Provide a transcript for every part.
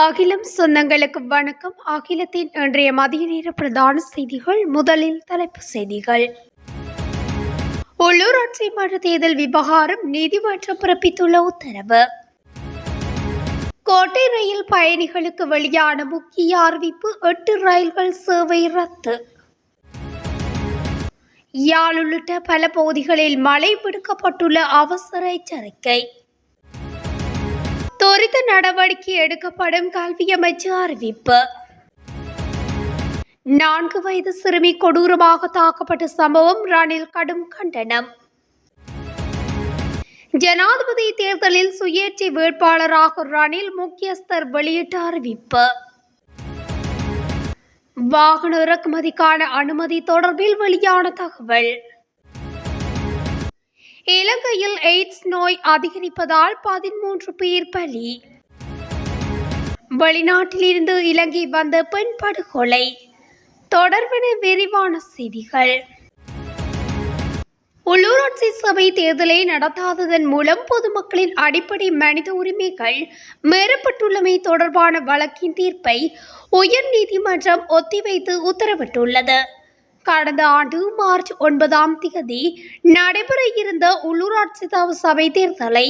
அகிலம் சொந்தங்களுக்கு வணக்கம். அகிலத்தின் இன்றைய மதிய நேர பிரதான செய்திகள் முதலில் தலைப்புச் செய்திகள். உள்ளூராட்சி மன்ற தேர்தல் விவகாரம் நீதிமன்றம் பிறப்பித்துள்ள உத்தரவு. கோட்டை ரயில் பயணிகளுக்கு வெளியான முக்கிய அறிவிப்பு எட்டு ரயில்கள் சேவை ரத்து. யாழ் உள்ளிட்ட பல பகுதிகளில் மழை விடுக்கப்பட்டுள்ள அவசர எச்சரிக்கை. துரித நடவடிக்கை எடுக்கப்படும் கல்வி அமைச்சு அறிவிப்பு. நான்கு வயது சிறுமி கொடூரமாக தாக்கப்பட்ட சம்பவம் ரணில் கடும் கண்டனம். ஜனாதிபதி தேர்தலில் சுயேட்சை வேட்பாளராக ரணில் முக்கியஸ்தர் வெளியிட்ட அறிவிப்பு. வாகன இறக்குமதிக்கான அனுமதி தொடர்பில் வெளியான தகவல். இலங்கையில் எய்ட்ஸ் நோய் அதிகரிப்பதால் பதிமூன்று பேர் பலி. வெளிநாட்டிலிருந்து இலங்கை வந்த பெண் படுகொலை. தொடர்பென விரிவான செய்திகள். உள்ளூராட்சி சபை தேர்தலை நடத்தாததன் மூலம் பொதுமக்களின் அடிப்படை மனித உரிமைகள் மீறப்பட்டுள்ளமை தொடர்பான வழக்கின் தீர்ப்பை உயர்நீதிமன்றம் ஒத்திவைத்து உத்தரவிட்டுள்ளது. கடந்த ஆண்டு மார்ச் ஒன்பதாம் தேதி நடைபெற இருந்த உள்ளூராட்சி சபை தேர்தலை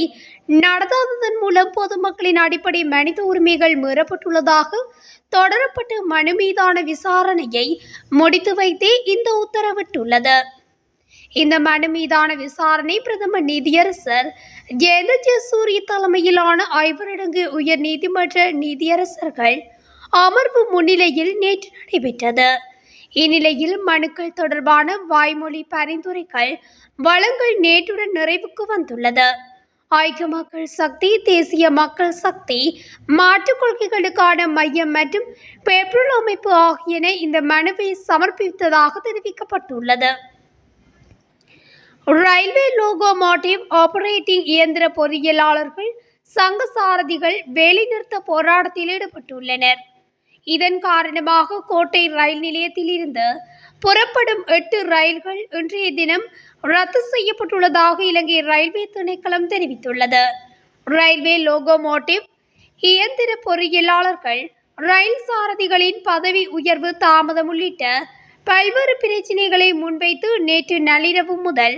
நடத்தாததன் மூலம் பொதுமக்களின் அடிப்படை மனித உரிமைகள் மீறப்பட்டுள்ளதாக தொடரப்பட்ட மனு மீதான விசாரணையை முடித்து வைத்தே இந்த உத்தரவிட்டுள்ளது. இந்த மனு மீதான விசாரணை பிரதம நீதியரசர் ஜெயந்த ஜெசூரி தலைமையிலான ஐவரடங்கு உயர் நீதிமன்ற நீதியரசர்கள் அமர்வு முன்னிலையில் நேற்று நடைபெற்றது. இந்நிலையில் மனுக்கள் தொடர்பான வாய்மொழி பரிந்துரைகள் வழங்கல் நேற்றுடன் நிறைவுக்கு வந்துள்ளது. ஐக்கிய மக்கள் சக்தி தேசிய மக்கள் சக்தி மாற்றுக் கொள்கைகளுக்கான மையம் மற்றும் பெப்ரல் அமைப்பு ஆகியன இந்த மனுவை சமர்ப்பித்ததாக தெரிவிக்கப்பட்டுள்ளது. ரயில்வே லோகோமோட்டிவ் ஆபரேட்டிங் இயந்திர பொறியியலாளர்கள் சங்க சாரதிகள் வேலைநிறுத்த போராட்டத்தில் ஈடுபட்டுள்ளனர். இதன் காரணமாக கோட்டை ரயில் நிலையத்திலிருந்து புறப்படும் எட்டு ரயில்கள் இன்றைய தினம் ரத்து செய்யப்பட்டுள்ளதாக இலங்கை ரயில்வே திணைக்களம் தெரிவித்துள்ளது. ரயில்வே லோகோமோட்டிவ் இயந்திர பொறியியலாளர்கள் ரயில் சாரதிகளின் பதவி உயர்வு தாமதம் உள்ளிட்ட பல்வேறு பிரச்சினைகளை முன்வைத்து நேற்று நள்ளிரவு முதல்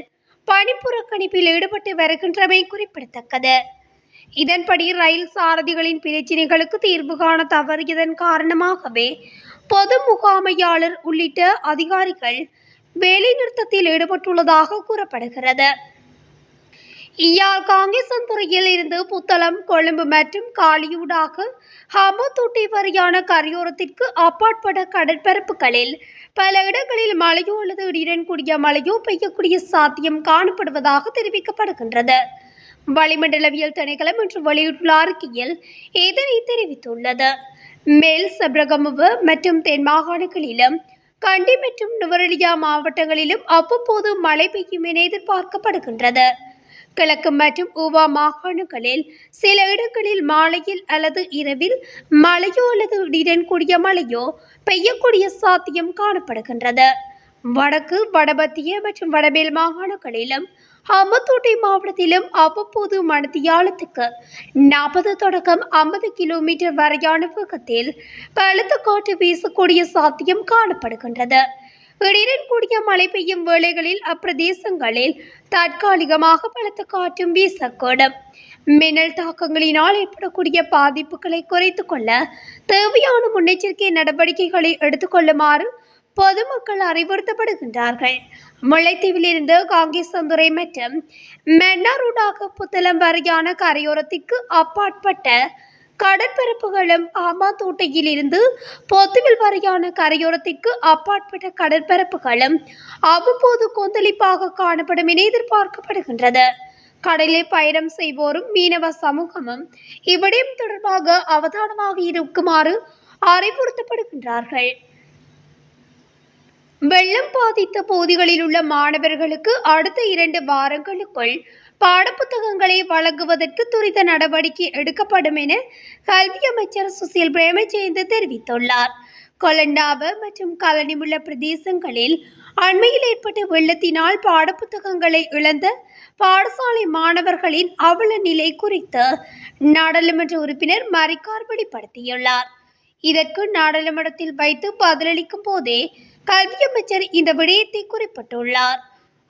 பணிப்புறக்கணிப்பில் ஈடுபட்டு வருகின்றமை குறிப்பிடத்தக்கது. இதன்படி ரயில் சாரதிகளின் பிரச்சினைகளுக்கு தீர்வு காண தவறியதன் காரணமாகவே பொது முகாமையாளர் உள்ளிட்ட அதிகாரிகள் வேலைநிறுத்தத்தில் ஈடுபட்டுள்ளதாக கூறப்படுகிறது. இயாழ் காங்கேசந்துறையில் இருந்து புத்தளம் கொழும்பு மற்றும் காலியூடாக ஹமத்தூட்டி வரையான கரையோரத்திற்கு அப்பாற்பட்ட கடற்பரப்புகளில் பல இடங்களில் மழையோ அல்லது இடியுடன் கூடிய மழையோ பெய்யக்கூடிய சாத்தியம் காணப்படுவதாக தெரிவிக்கப்படுகின்றது. வளிமண்டலவியல் திணைக்களம் இன்று வெளியிட்டுள்ள அறிக்கையில் இதனை தெரிவித்துள்ளது. மேல் சபரகமுவு மற்றும் தென் மாகாணங்களிலும் கண்டி மற்றும் நுவரெலியா மாவட்டங்களிலும் அவ்வப்போது மழை பெய்யும் என எதிர்பார்க்கப்படுகின்றது. கிழக்கு மற்றும் ஊவா மாகாணங்களில் சில இடங்களில் மாலையில் அல்லது இரவில் மழையோ அல்லது இடியுடன் கூடிய மழையோ பெய்யக்கூடிய சாத்தியம் காணப்படுகின்றது. வடக்கு வடமத்திய மற்றும் வடமேல் மாகாணங்களிலும் அம்பத்தோட்டை மாவட்டத்திலும் அவ்வப்போது மணத்தியாலத்துக்கு நாற்பது தொடக்கம் ஐம்பது கிலோமீட்டர் வரையான வேகத்தில் பலத்த காற்று வீசக்கூடிய சாத்தியம் காணப்படுகின்றது. இடையுடன் கூடிய மழை பெய்யும் வேளைகளில் அப்பிரதேசங்களில் தற்காலிகமாக பலத்த காற்றும் வீசக்கூடும். மின்னல் தாக்கங்களினால் ஏற்படக்கூடிய பாதிப்புகளை குறைத்து கொள்ள தேவையான முன்னெச்சரிக்கை நடவடிக்கைகளை எடுத்துக்கொள்ளுமாறு பொதுமக்கள் அறிவுறுத்தப்படுகின்றார்கள். முல்லைத்தீவிலிருந்து காங்கேசந்துறை மற்றும் மென்னாரூடாக புத்தளம் வரையான கரையோரத்திற்கு அப்பாற்பட்ட கடற்பரப்புகளும் ஆமாத்தோட்டையில் இருந்து பொத்துவில் வரையான கரையோரத்திற்கு அப்பாற்பட்ட கடற்பரப்புகளும் அவ்வப்போது கொந்தளிப்பாக காணப்படும் என எதிர்பார்க்கப்படுகின்றது. கடலில் பயணம் செய்வோரும் மீனவ சமூகமும் இவ்விடயம் தொடர்பாக அவதானமாக இருக்குமாறு அறிவுறுத்தப்படுகின்றார்கள். வெள்ளம் பாதித்த பகுதிகளில் உள்ள மாணவர்களுக்கு அடுத்த இரண்டு வாரங்களுக்குள் பாடப்புத்தகங்களை வழங்குவதற்கு துரித நடவடிக்கை எடுக்கப்படும் என கல்வி அமைச்சர் சுசில் பிரேமஜெயந்த் தெரிவித்துள்ளார். கொலண்டாவ மற்றும் கலனிமுள்ள பிரதேசங்களில் அண்மையில் ஏற்பட்ட வெள்ளத்தினால் பாடப்புத்தகங்களை இழந்த பாடசாலை மாணவர்களின் அவல நிலை குறித்து நாடாளுமன்ற உறுப்பினர் மரிக்கார் வெளிப்படுத்தியுள்ளார். இதற்கு நாடாளுமன்றத்தில் வைத்து பதிலளிக்கும் போதே கல்வி அமைச்சர் இந்த விடயத்தை குறிப்பிட்டுள்ளார்.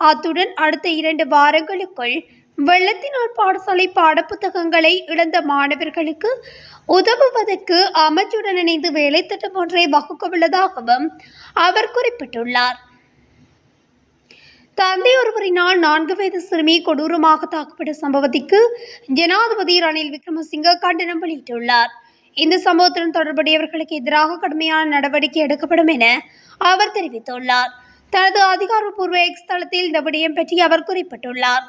அத்துடன் அடுத்த இரண்டு வாரங்களுக்குள் வெள்ளத்தினால் பாடசாலை பாடப்புத்தகங்களை இழந்த மாணவர்களுக்கு உதவுவதற்கு அமைச்சுடன் இணைந்து வேலை திட்டம் ஒன்றை வகுக்கவுள்ளதாகவும் அவர் குறிப்பிட்டுள்ளார். தந்தை ஒருவரினால் நான்கு வயது சிறுமி கொடூரமாக தாக்கப்பட்ட சம்பவத்திற்கு ஜனாதிபதி ரணில் விக்ரமசிங்க கண்டனம் வெளியிட்டுள்ளார். இந்த சம்பவத்துடன் தொடர்புடையவர்களுக்கு எதிராக கடுமையான நடவடிக்கை எடுக்கப்படும் என அவர் தெரிவித்துள்ளார். தனது அதிகாரப்பூர்வ எக்ஸ் தளத்தில் இந்த விடயம் பற்றி அவர் குறிப்பிட்டுள்ளார்.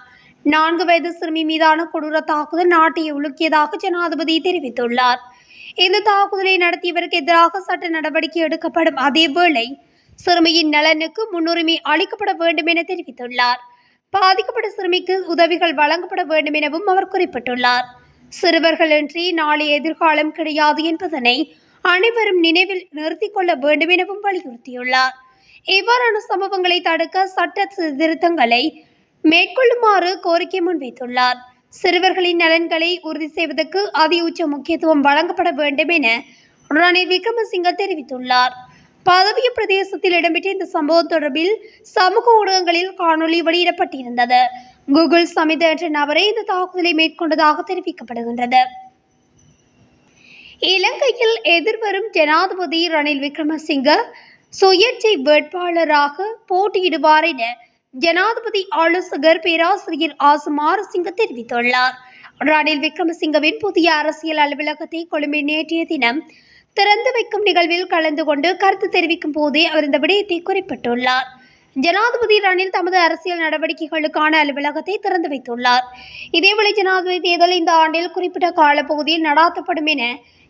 நான்கு வயது சிறுமி மீதான கொடூர தாக்குதல் நாட்டை உலுக்கியதாக ஜனாதிபதி தெரிவித்துள்ளார். இந்த தாக்குதலை நடத்தியவருக்கு எதிராக சட்ட நடவடிக்கை எடுக்கப்படும் அதேவேளை சிறுமியின் நலனுக்கு முன்னுரிமை அளிக்கப்பட வேண்டும் என தெரிவித்துள்ளார். பாதிக்கப்பட்ட சிறுமிக்கு உதவிகள் வழங்கப்பட வேண்டும் எனவும் அவர் குறிப்பிட்டுள்ளார். சிறுவர்களின்றி நாளை எதிர்காலம் கிடையாது என்பதனை அனைவரும் நினைவில் நிறுத்திக் கொள்ள வேண்டும் எனவும் வலியுறுத்தியுள்ளார். இவ்வாறான சம்பவங்களை தடுக்க சட்ட திருத்தங்களை மேற்கொள்ளுமாறு கோரிக்கை முன்வைத்துள்ளார். சிறுவர்களின் நலன்களை உறுதி செய்வதற்கு அதி உச்ச முக்கியத்துவம் வழங்கப்பட வேண்டும் என ரணில் விக்ரமசிங்க தெரிவித்துள்ளார். பதவிய பிரதேசத்தில் இடம்பெற்ற இந்த சம்பவம் தொடர்பில் சமூக ஊடகங்களில் காணொளி வெளியிடப்பட்டிருந்தது. கூகுள் சமித என்ற நபரே இந்த தாக்குதலை மேற்கொண்டதாக தெரிவிக்கப்படுகின்றது. இலங்கையில் எதிர்வரும் ஜனாதிபதி ரணில் விக்ரமசிங்க சுயேட்சை வேட்பாளராக போட்டியிடுவார் என ஜனாதிபதி ஆலோசகர் பேராசிரியர் ஆசுமார் சிங்க தெரிவித்துள்ளார். ரணில் விக்ரமசிங்கவின் புதிய அரசியல் அலுவலகத்தை கொழும்பில் நேற்றைய தினம் திறந்து வைக்கும் நிகழ்வில் கலந்து கொண்டு கருத்து தெரிவிக்கும் போதே அவர் இந்த விடயத்தை குறிப்பிட்டுள்ளார். ஜனாதிபதி ரணில் தமது அரசியல் நடவடிக்கைகளுக்கான அலுவலகத்தை திறந்து வைத்துள்ளார். இதேவேளை ஜனாதிபதி தேர்தல் இந்த ஆண்டில் குறிப்பிட்ட காலப்பகுதியில் நடாத்தப்படும் என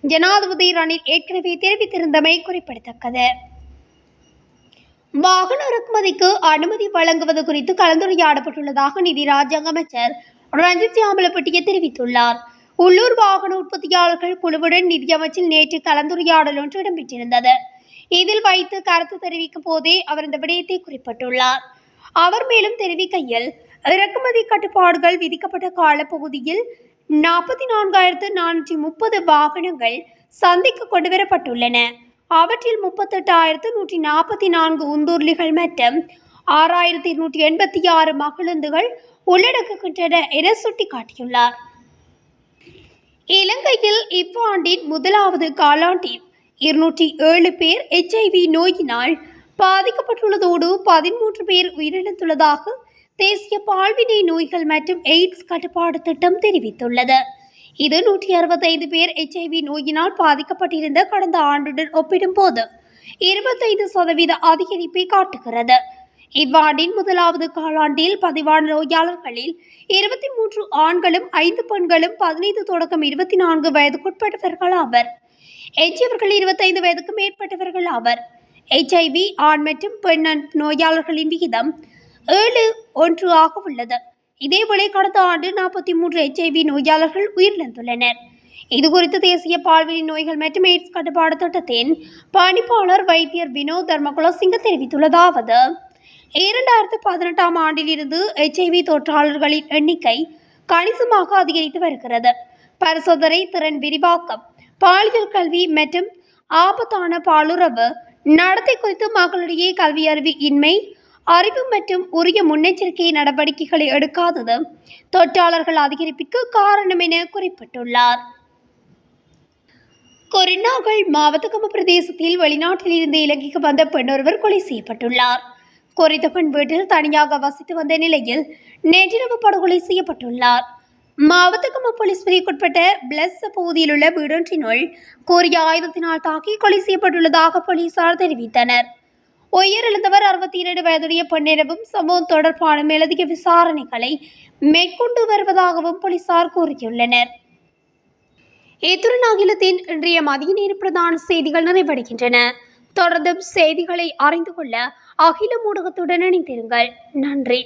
ஜனாதிபதி ரணில் ஏற்கனவே தெரிவித்திருந்தமை குறிப்பிடத்தக்கது. வாகன இறக்குமதிக்கு அனுமதி வழங்குவது குறித்து கலந்துரையாடப்பட்டுள்ளதாக நிதி ராஜாங்க அமைச்சர் ரஞ்சித் சியாமலப்பட்டிய தெரிவித்துள்ளார். உள்ளூர் வாகன உற்பத்தியாளர்கள் குழுவுடன் நிதியமைச்சில் நேற்று கலந்துரையாடல் ஒன்று இடம்பெற்றிருந்தது. இதில் வைத்து கருத்து தெரிவிக்கும் போதே அவர் இந்த விடயத்தை குறிப்பிட்டுள்ளார். அவர் மேலும் தெரிவிக்கையில் இறக்குமதி கட்டுப்பாடுகள் விதிக்கப்பட்ட காலப்பகுதியில் நாற்பத்தி நான்காயிரத்து நானூற்றி முப்பது வாகனங்கள் சந்தைக்கு கொண்டுவரப்பட்டுள்ளன. அவற்றில் முப்பத்தெட்டாயிரத்து நூற்றி நாற்பத்தி நான்கு உந்தூர்லிகள் மற்றும் ஆறாயிரத்தி நூற்றி எண்பத்தி ஆறு மகிழுந்துகள் உள்ளடக்குகின்றன என சுட்டிக்காட்டியுள்ளார். இலங்கையில் இவ்வாண்டின் முதலாவது காலாண்டில் இருநூற்றி ஏழு பேர் எச்ஐவி நோயினால் பாதிக்கப்பட்டுள்ளதோடு பதிமூன்று பேர் உயிரிழந்துள்ளதாக தேசிய பால்வினை நோய்கள் மற்றும் எய்ட்ஸ் கட்டுப்பாடு திட்டம் தெரிவித்துள்ளது. இது நூற்றி அறுபத்தைந்து பேர் எச்ஐவி நோயினால் பாதிக்கப்பட்டிருந்த கடந்த ஆண்டுடன் ஒப்பிடும்போது இருபத்தைந்து சதவீத அதிகரிப்பை காட்டுகிறது. இவ்வாண்டின் முதலாவது காலாண்டில் பதிவான நோயாளர்களில் இருபத்தி மூன்று ஆண்களும் ஐந்து பெண்களும் பதினைந்து தொடக்கம் இருபத்தி நான்கு வயதுக்குட்பட்டவர்கள் ஆவர். எஞ்சியவர்கள் இருபத்தைந்து வயதுக்கு மேற்பட்டவர்கள் ஆவர். எச்ஐவி ஆண் மற்றும் பெண் நோயாளர்களின் விகிதம் ஏழு ஒன்று ஆக உள்ளது. இதேவேளை கடந்த ஆண்டு நாற்பத்தி மூன்று எச்ஐவி நோயாளர்கள் உயிரிழந்துள்ளனர். இதுகுறித்து தேசிய பால்வெளி நோய்கள் மற்றும் எய்ட்ஸ் கட்டுப்பாடு திட்டத்தின் பணிப்பாளர் வைத்தியர் வினோத் தர்மகுலசிங்க தெரிவித்துள்ளதாவது இரண்டாயிரத்து பதினெட்டாம் ஆண்டிலிருந்து எச்ஐவி தொற்றாளர்களின் எண்ணிக்கை கணிசமாக அதிகரித்து வருகிறது. பரிசோதனை திறன் விரிவாக்கம் பாலியல் கல்வி மற்றும் ஆபத்தான பாலுறவு நடத்தை குறித்து மக்களிடையே கல்வி அறிவு இன்மை அறிவு மற்றும் உரிய முன்னெச்சரிக்கை நடவடிக்கைகளை எடுக்காதது தொற்றாளர்கள் அதிகரிப்பிற்கு காரணம் என குறிப்பிட்டுள்ளார். கொரினாகல் மாவத்தகம பிரதேசத்தில் வெளிநாட்டில் இருந்து இலங்கைக்கு வந்த பெண்ணொருவர் கொலை செய்யப்பட்டுள்ளார். குறித்த பெண் வீட்டில் தனியாக வசித்து வந்த நிலையில் நேற்றிரவு படுகொலை செய்யப்பட்டுள்ளார். மாவத்தகம போலீஸ் பிரிவுக்குட்பட்ட பிளஸ் பகுதியில் உள்ள வீடொன்றினுள் கூறிய ஆயுதத்தினால் தாக்கி கொலை செய்யப்பட்டுள்ளதாக போலீசார் தெரிவித்தனர். உயிரிழந்தவர் அறுபத்தி இரண்டு வயதுடைய பெண்ணிரவும் சம்பவம் தொடர்பான மேலதிக விசாரணைகளை மேற்கொண்டு வருவதாகவும் போலீசார் கூறியுள்ளனர். இத்துடன் அகிலத்தின் இன்றைய மதிய நேர பிரதான செய்திகள் நிறைவடைகின்றன. தொடர்ந்தும் செய்திகளை அறிந்து கொள்ள அகில ஊடகத்துடன் இணைந்திருங்கள். நன்றி.